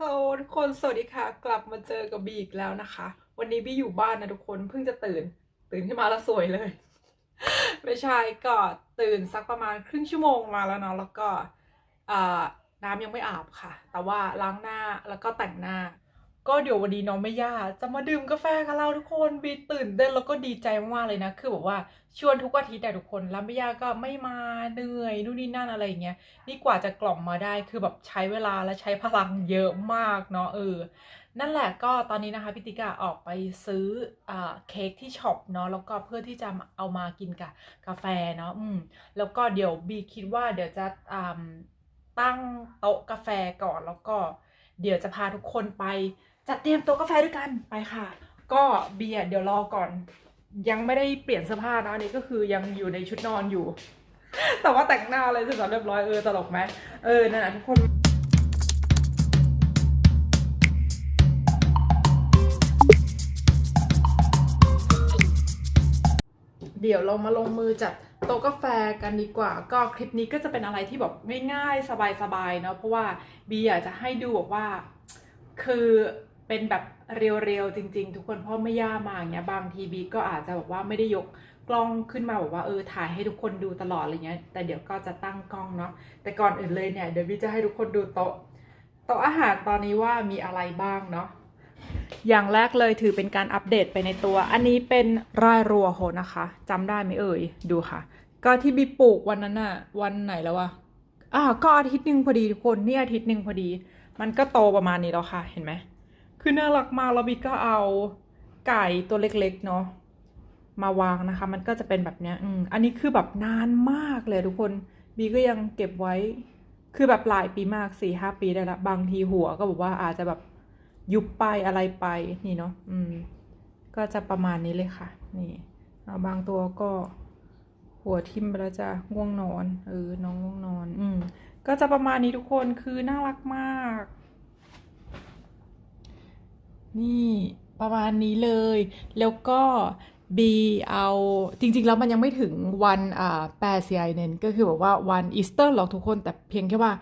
ฮัลโหลทุกคนสวัสดีค่ะ กลับมาเจอกับบีอีกแล้วนะคะ วันนี้บีอยู่บ้านนะทุกคนเพิ่งจะตื่น ตื่นขึ้นมาแล้วสวยเลย ไม่ใช่ก็ตื่นสักประมาณครึ่งชั่วโมงมาแล้วเนาะแล้วก็อน้ำยังไม่อาบค่ะ แต่ว่าล้างหน้าแล้วก็แต่งหน้า ก็เดี๋ยววันนี้น้องไม่ย่าจะมาดื่มกาแฟกับเราทุกคนบีตื่นเต้นแล้วก็ดีใจมากๆเลยนะ คือแบบว่าชวนทุกอาทิตย์แต่ทุกคนแล้วไม่ย่าก็ไม่มาเหนื่อยนู่นนี่นั่นอะไรอย่างเงี้ยนี่กว่าจะกล่อมมาได้คือแบบใช้เวลาและใช้พลังเยอะมากเนาะเออนั่นแหละก็ตอนนี้นะคะพี่ติ๊กอะออกไปซื้ออเค้กที่ช็อปเนาะแล้วก็เพื่อที่จะเอามากินกับกาแฟเนาะอืมแล้วก็เดี๋ยวบีคิดว่าเดี๋ยวจะตั้งโต๊ะกาแฟก่อนแล้วก็เดี๋ยวจะพาทุกคนไป จัดเตรียมโต๊ะกาแฟด้วยกันไปค่ะ ก็เบียร์เดี๋ยวรอก่อน ยังไม่ได้เปลี่ยนเสื้อผ้านะอันนี้ก็คือยังอยู่ในชุดนอนอยู่ แต่ว่าแต่งหน้าอะไรเสร็จสับเรียบร้อยเออตลกไหมเออนั่นแหละทุกคนเดี๋ยวเรามาลงมือจัดโต๊ะกาแฟกันดีกว่า ก็คลิปนี้ก็จะเป็นอะไรที่แบบง่ายๆ สบายๆเนาะเพราะว่าบีอยากจะให้ดูแบบว่า คือ เป็นแบบเรียวๆจริง ๆ ทุกคนเพราะไม่ย่ามาอย่างเงี้ยบางทีบีก็อาจจะแบบว่าไม่ได้ยกกล้องขึ้นมาแบบว่าเออถ่ายให้ทุกคนดูตลอดอะไรเงี้ย แต่เดี๋ยวก็จะตั้งกล้องเนาะแต่ก่อนอื่นเลยเนี่ยเดี๋ยวบีจะให้ทุกคนดูโต๊ะโต๊ะอาหารตอนนี้ว่ามีอะไรบ้างเนาะอย่างแรกเลยถือเป็นการอัปเดตไปในตัว อันนี้เป็นรายรัวโหนะคะจำได้ไหมเอ่ยดูค่ะ ก็ที่บีปลูกวันนั้นน่ะวันไหนแล้ววะอ่าก็อาทิตย์หนึ่งพอดีทุกคนนี่อาทิตย์หนึ่งพอดี มันก็โตประมาณนี้แล้วค่ะเห็นไหม คือน่ารักมากแล้วบีก็เอาไก่ตัวเล็กๆเนาะมาวางนะคะ มันก็จะเป็นแบบเนี้ยอืมอันนี้คือแบบนานมากเลยทุกคนบีก็ยังเก็บไว้ คือแบบหลายปีมากสี่ห้าปีได้ละบางทีหัวก็แบบว่าอาจจะแบบยุบไปอะไรไปนี่เนาะอืม ก็จะประมาณนี้เลยค่ะ นี่าบางตัวก็หัวทิ่มไปแล้วจะง่วงนอนเออน้องง่วงนอน อืมก็จะประมาณนี้ทุกคนคือน่ารักมาก นี่ประมาณนี้เลย แล้วก็บีเอาจริงๆ แล้วมันยังไม่ถึงวันอ่าแปดเซียเนนก็คือแบบว่าวันอีสเตอร์หรอกทุกคนแต่เพียงแค่ว่า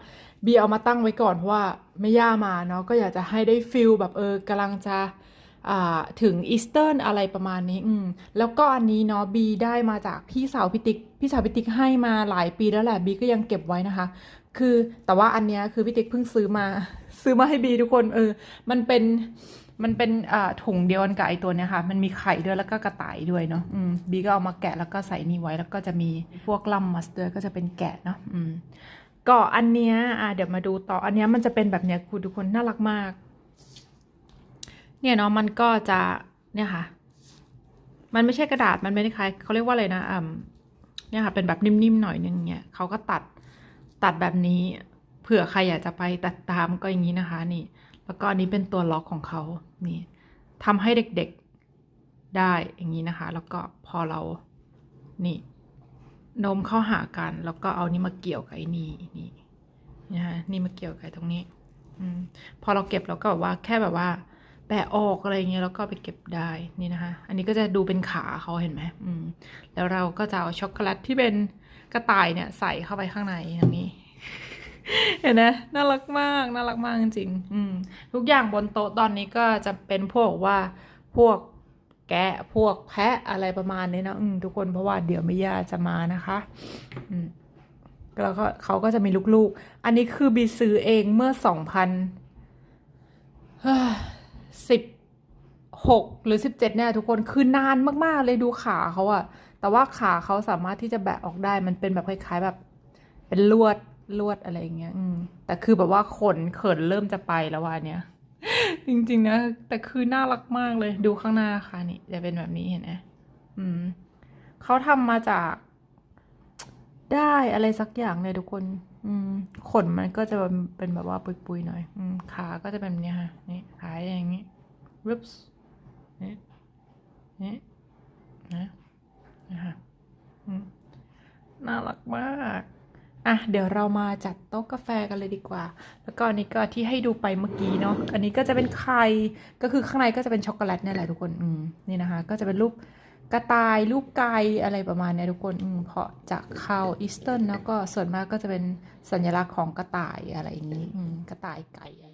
บีเอามาตั้งไว้ก่อนเพราะว่าไม่ย่ามาเนาะก็อยากจะให้ได้ฟิลแบบเออกำลังจะถึงอีสเตอร์อะไรประมาณนี้อืมแล้วก็อันนี้เนาะบีได้มาจากพี่สาวพิติกพี่สาวพิติกให้มาหลายปีแล้วแหละบีก็ยังเก็บไว้นะคะ คือแต่ว่าอันเนี้ยคือพี่ติ๊กเพิ่งซื้อมาซื้อมาให้บีทุกคนเออมันเป็น มันเป็นถุงเดียวกันกับไอตัวเนี้ยค่ะ มันมีไข่ด้วยแล้วก็กระต่ายด้วยเนาะบีก็เอามาแกะแล้วก็ใส่นี่ไว้ แล้วก็จะมีพวกลัมมัสด้วยก็จะเป็นแกะเนาะก็อันเนี้ยเดี๋ยวมาดูต่อ อันเนี้ยมันจะเป็นแบบเนี้ยคุณทุกคนน่ารักมาก เนี่ยเนาะมันก็จะเนี่ยค่ะ มันไม่ใช่กระดาษมันไม่ได้คล้ายเขาเรียกว่าอะไรนะอ่าเนี่ยค่ะ เป็นแบบนิ่มๆหน่อยนึงเนี่ยเขาก็ตัดตัดแบบนี้ เผื่อใครอยากจะไปตัดตามก็อย่างนี้นะคะ นี่ แล้วก็อันนี้เป็นตัวล็อกของเขานี่ทำให้เด็กๆได้อย่างนี้นะคะ แล้วก็พอเรานี่นมเข้าหากัน แล้วก็เอานี่มาเกี่ยวกับไอ้นี่นี่นะคะนี่มาเกี่ยวกับตรงนี้อืมพอเราเก็บเราก็แบบว่าแค่แบบว่า แปะออกอะไรเงี้ยแล้วก็ไปเก็บได้นี่นะคะ อันนี้ก็จะดูเป็นขาเขาเห็นไหมอืมแล้วเราก็จะเอาช็อกโกแลตที่เป็นกระต่ายเนี่ยใส่เข้าไปข้างในอย่างนี้ เห็นไหมน่ารักมากน่ารักมากจริงๆอืมทุกอย่างบนโต๊ะตอนนี้ก็จะเป็นพวกว่าพวกแกะพวกแพะอะไรประมาณนี้นะอืมทุกคนเพราะว่าเดี๋ยวไม่ยาจะมานะคะอืมแล้วก็เขาก็จะมีลูกๆ อันนี้คือบีซื้อเองเมื่อสองพันสิบหกหรือสิบเจ็ดเนี่ยทุกคนคือนานมากๆเลยดูขาเขาอะแต่ว่าขาเขาสามารถที่จะแบะออกได้มันเป็นแบบคล้ายๆแบบ เป็นลวด ลวดอะไรอย่างเงี้ยอืมแต่คือแบบว่าขนเขินเริ่มจะไปแล้ววันเนี้ยจริงๆนะ แต่คือน่ารักมากเลย ดูข้างหน้าค่ะนี่ จะเป็นแบบนี้เห็นไหมอืมเขาทำมาจากได้อะไรสักอย่างเลยทุกคน อืม ขนมันก็จะเป็นแบบว่าปุยๆหน่อย อืม ขาก็จะเป็นแบบนี้ค่ะ นี่ขาอย่างนี้วิปส์นี่นี่นะนะคะอืมน่ารักมาก อะเดี๋ยวเรามาจัดโต๊ะกาแฟกันเลยดีกว่า แล้วก็อันนี้ก็ที่ให้ดูไปเมื่อกี้เนาะอันนี้ก็จะเป็นไข่ก็คือข้างในก็จะเป็นช็อกโกแลตนี่แหละทุกคนอืมนี่นะคะ ก็จะเป็นรูปกระต่ายรูปไก่อะไรประมาณเนี้ยทุกคนอืมเพราะจะเข้าอีสเทิร์นแล้วก็ส่วนมากก็จะเป็นสัญลักษณ์ของกระต่ายอะไรอย่างนี้อืมกระต่ายไก่อะไร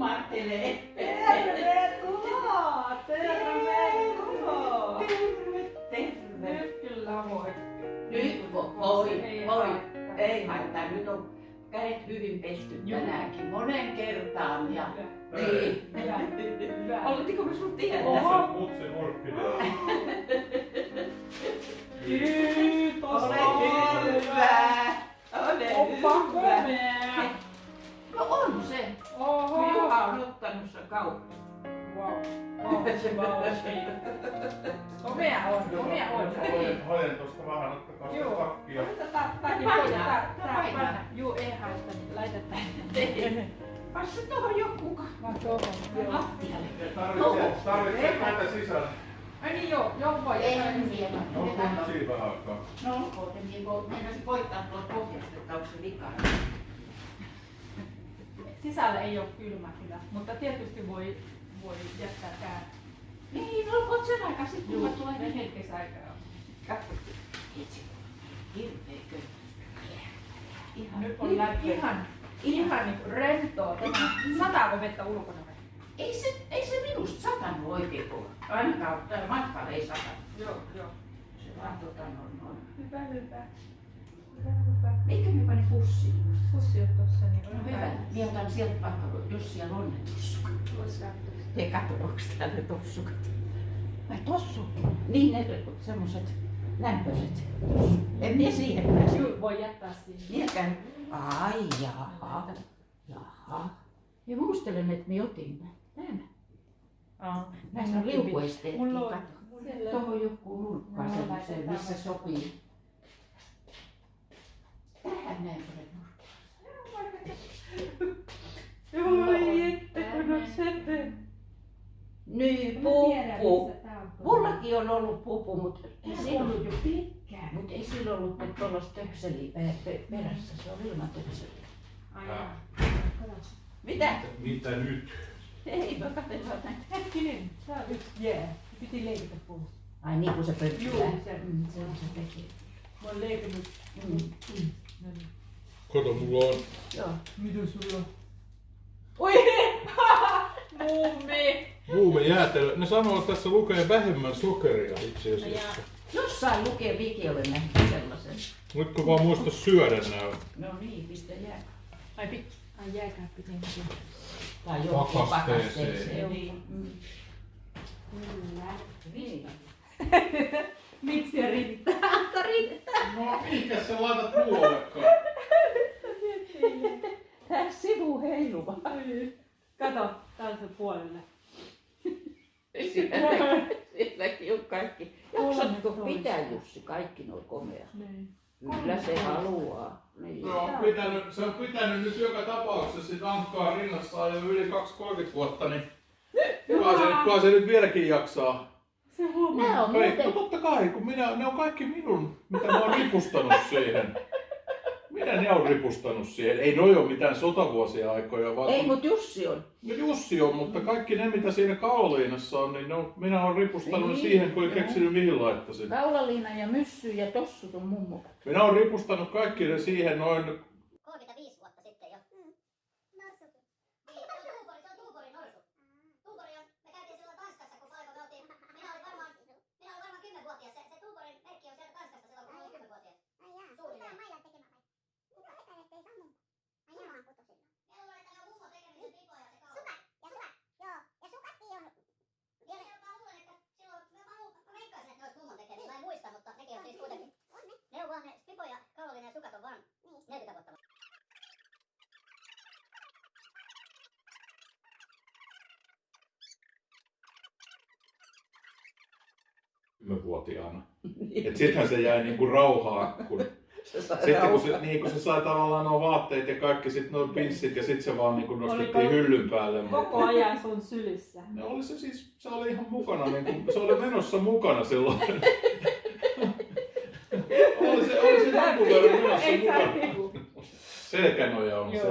kumartelee. Tervetuloa! Tervetuloa! Terve, terve. Nyt kyllä voi. Nyt vo- voi, voi. Ei haittaa, nyt on kädet hyvin pesty Joo. tänäänkin monen kertaan. Ja, niin. Oletteko me sun tiedä? Oho. Mutsi orkkidea. Kiitos! Ottakaa sitä Joo. takkia. Paina. Juu, ei haista, niin. Passa tuohon joku Mä tuohon, lattialle. Tarvitsee, tarvitsee tätä sisällä. Ai niin joo, joo voi. En vielä. No kuntsia vähän aikaa. No olkoon, niin kuin meinasin koittaa pohjasta, että onko se vika. Sisällä ei ole kylmä kyllä, mutta tietysti voi, voi jättää tää. Niin, olkoon sen aikaa sitten, kun mä tulen niin hetkessä aikaa. Katso, itse. Hirveä köyhyys. Ihan, Nyt on lämmin. Ihan, ihan niin rentoa. Tämä sataako vettä ulkona vai? Ei se, ei se minusta satanut oikein kun ainakaan täällä matkalla ei satanut. Joo, joo. Se vaan tota noin noin. Hyvä, hyvä. Hyvä, hyvä. Eikä me pani pussiin? Pussi on tossa, niin on No hyvä. Minä otan sieltä vaikka, jos siellä on ne tossukat. Te katso, onko täällä ne tossukat. Ai tossu? Niin ne semmoset lämpöiset. En minä siihen pääse. Juu, voi jättää siihen. Minäkään. Ai jaha. Jaha. Ja muistelen, että me otin ne. Nämä. Aa, Näissä on liukuesteetkin. Mulla on. Tuohon joku nurkka Joo, semmoiseen, missä sopii. Tähän näin paljon nurkkaa. Voi että kun on sete. Niin, puppu. Mullakin on ollut pupu, mutta ei sillä ollut jo pitkään. Mutta ei sillä ollut nyt tuollaista pe- perässä. Se on ilman jaa. Mitä? Mitä nyt? Ei, mä katsellaan näitä. Hetkinen, tää on yksi jää. Piti leikata pois. Ai niin kuin se pönttä. Juu, se- Mm, se on se teki. Mä oon leikannut. Mm. No niin. Kato, mulla on Joo. Mitä sulla on? Oi! Mummi! Muume jäätelö. Ne sanoo, että tässä lukee vähemmän sokeria itse asiassa. Jossain lukee Viki olen nähnyt sellaisen. Nyt kun vaan muista syödä nää. No niin, pistä jää. Ai pit. Ai jääkaappi tehty. Tai johonkin Pakasteeseen. pakasteeseen. Niin. Mm. Kyllä. Niin. Miksi riittää? No mikä sä laitat muuallekaan? Tää sivu heiluva. Kato, tällaisen puolelle. Sielläkin, sielläkin on kaikki. Jaksatko Kolme pitää. Jussi kaikki nuo komea? Niin. Kyllä se haluaa. Niin. No, on pitänyt, se on pitänyt nyt joka tapauksessa sit ankkaa rinnassaan jo yli 2-30 vuotta, niin kai se, kai se nyt vieläkin jaksaa. Se huomaa. Nää on Ei, no muuten, totta kai, kun minä, ne on kaikki minun, mitä mä oon ripustanut siihen. Minä ne on ripustanut siihen. Ei noi ole mitään sotavuosia aikoja, vaan ei mut Jussi on. no Jussi on, mutta kaikki ne, mitä siinä kaoliinassa on, niin ne on, minä olen ripustanut Niin, siihen, kun joo. keksinyt mihin laittaisin. Kaulaliina ja myssy ja tossut on mummo. Minä olen ripustanut kaikki ne siihen noin 7-vuotiaana. niin. Sittenhän se jäi niinku rauhaan, kun se sitten kun se, niin kun se sai tavallaan nuo vaatteet ja kaikki sit nuo niin. pinssit ja sitten se vaan niin nostettiin Oliko hyllyn päälle. Koko mutta... ajan sun sylissä. Ne oli se siis, se oli ihan mukana, niin kun, se oli menossa mukana silloin. oli se, oli se jonkun verran menossa mukana. Selkänoja on se.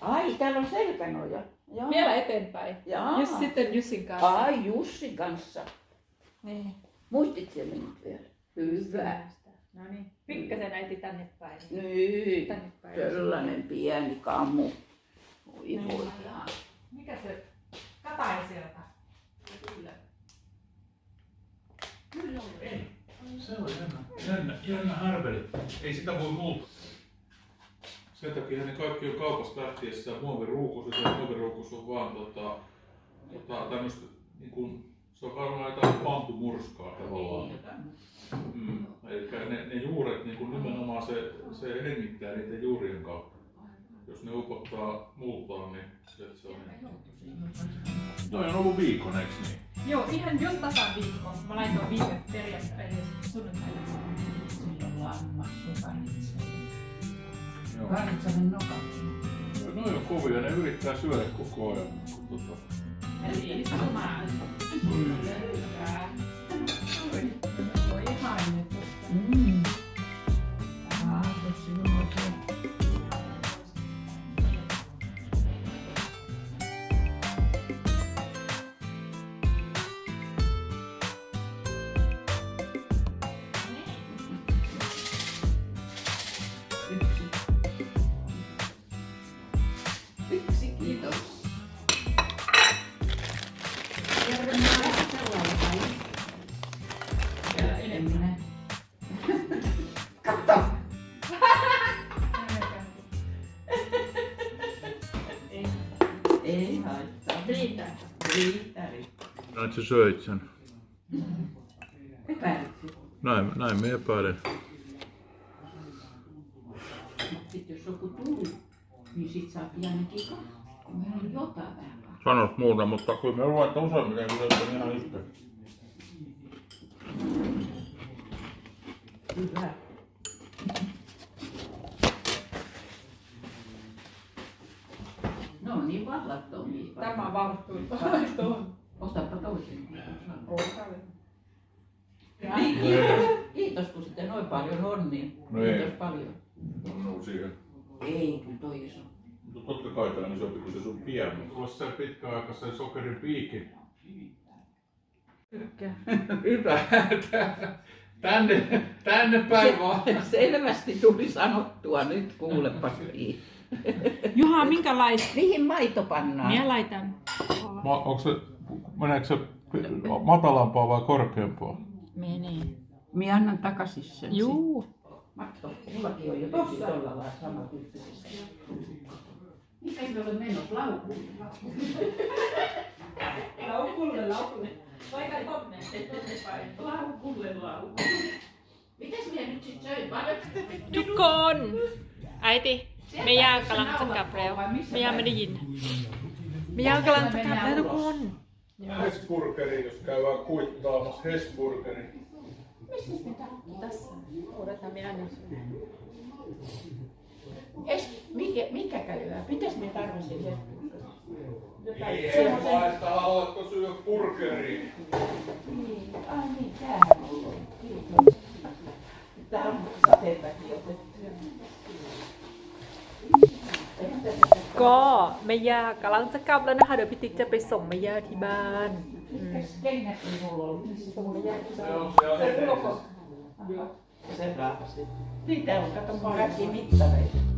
Ai, täällä on selkänoja. Joo. Vielä eteenpäin. Jaa. Just sitten Jussin kanssa. Ai, Jussin kanssa. Niin. Muistitko minut vielä? Hyvä. No niin. Pikkasen äiti tänne päin. Niin. Tänne päin. Sellainen pieni kammu. Voi voi. Mikä se Katainen sieltä? Kyllä. Kyllä on. Ei. Se on jännä, jännä, jännä härveli. Ei sitä voi muuta. Sen takia ne kaikki on kaupasta lähtiessä muoviruukuset ja muoviruukus on vaan tota, tota, tämmöistä niin kuin, se on varmaan jotain pampumurskaa tavallaan. Mm. Eli ne, ne juuret niin kuin nimenomaan se, se hengittää niiden juurien kautta. Jos ne upottaa multaan, niin se, se on niin. Toi on ollut viikon, eiks niin? Joo, ihan just tasan viikko. Mä laitoin perjantai, eli sunnuntaina. Sillä on lammas sukanitsa. Joo. Karitsanen noka. No on kovia, ne yrittää syödä koko ajan. Tota, Eli istumaan. 음. Ei haittaa. Riitä. Riittää, riittää. näin sä söit sen. Epäilyksi. Näin, näin me epäilen. Sitten jos joku tuli, niin sit saa ainakin. Kun meillä on jotain vähän Sanos muuta, mutta kyllä me luette useimmiten, kun se on ihan yhtä. Hyvä. No niin vallattomia. Tämä valttui tuohon. Otapa toisen. Niin, kiitos. Kiitos, kun sitten noin paljon on, niin No ei. kiitos paljon. No siihen. Ei, kun toi iso. Tämä on isompi kuin se sun pieni. Tulla sen pitkäaikaisen sokerin piikin. Tykkää. Hyvä. Tänne, tänne päin vaan. Se, selvästi tuli sanottua nyt, kuulepas niin. Juha, minkälaista? Mihin maito pannaan? Minä laitan. Ma, onko se, meneekö se matalampaa vai korkeampaa? Menee. Minä annan takaisin sen. Juu. Matto, mullakin on jotenkin tuolla lailla samantyyppisesti olisin ollut menossa laukulle. laukulle, laukulle. Vaikka tonne, tonne. Laukulle, laukulle. Mitäs minä nyt sit söin? Tukon! Äiti, me jääkalan takapreo. Me jäämme niin. Me jääkalan takapreo tukon. Hesburgeri, jos käydään kuittaamassa Hesburgeri. Mistä me tarvitsemme tässä? Odotan minä nyt. Es, mikä, mikä käydään? Mitäs me tarvitsin sen? Ei Emma, että haluatko syödä burgeria? Niin, ai niin, tämähän mulla on. Kiitos. Tää on sateenväki otettu. ก็เมย่ากำลังจะกลับแล้วนะคะ เดี๋ยวพี่ติ๊กจะไปส่งเมย่าที่บ้านอืม Mikäs kengät minulla on? ส่งเมย่าที่ Se บ้าน on Sen raapasti. Niitä on, kato, kaikki mittareita.